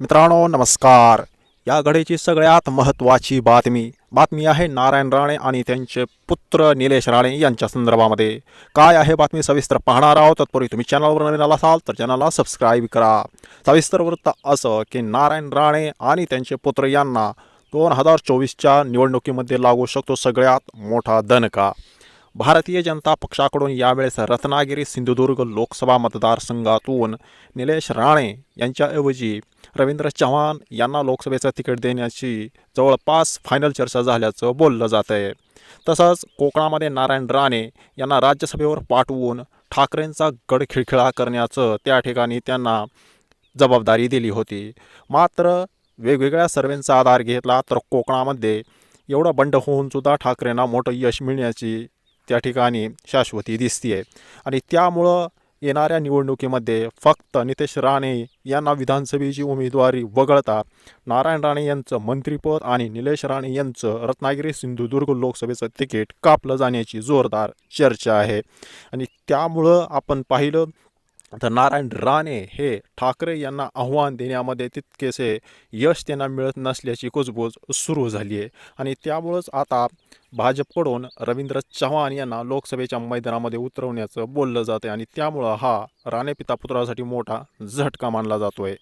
मित्रांनो नमस्कार. या घडीची सगळ्यात महत्त्वाची बातमी बातमी आहे नारायण राणे आणि त्यांचे पुत्र निलेश राणे यांच्या संदर्भामध्ये. काय आहे बातमी सविस्तर पाहणार आहोत तत्पूर्वी तुम्ही चॅनलवर नवीन आला असाल तर चॅनलला सबस्क्राईब करा. सविस्तर वृत्त असं की नारायण राणे आणि त्यांचे पुत्र यांना दोन हजार चोवीसच्या निवडणुकीमध्ये लागू शकतो सगळ्यात मोठा दणका. भारतीय जनता पक्षाकडून यावेळेस रत्नागिरी सिंधुदुर्ग लोकसभा मतदारसंघातून निलेश राणे यांच्याऐवजी रवींद्र चव्हाण यांना लोकसभेचं तिकीट देण्याची जवळपास फायनल चर्चा झाल्याचं बोललं जात आहे तसंच कोकणामध्ये नारायण राणे यांना राज्यसभेवर पाठवून ठाकरेंचा गडखिळखिळा करण्याचं त्या ठिकाणी त्यांना जबाबदारी दिली होती. मात्र वेगवेगळ्या सर्वेंचा आधार घेतला तर कोकणामध्ये एवढं बंड होऊन सुद्धा ठाकरेंना मोठं यश मिळण्याची त्या ठिकाणी शाश्वती दिसतीये. आणि त्यामुळं येणाऱ्या निवडणुकीमध्ये फक्त नितेश राणे यांना विधानसभेची उमेदवारी वगळता नारायण राणे यांचं मंत्रिपद आणि निलेश राणे यांचं रत्नागिरी सिंधुदुर्ग लोकसभेचं तिकीट कापलं जाण्याची जोरदार चर्चा आहे. आणि त्यामुळं आपण पाहिलं तर नारायण राणे हे ठाकरे यांना आव्हान देण्यामध्ये तितकेसे यश त्यांना मिळत नसल्याची कुजबूज सुरू झाली आहे आणि त्यामुळंच आता भाजपकडून रवींद्र चव्हाण यांना लोकसभेच्या मैदानामध्ये उतरवण्याचं बोललं जातं आहे आणि त्यामुळं हा राणे पिता पुत्रासाठी मोठा झटका मानला जातो आहे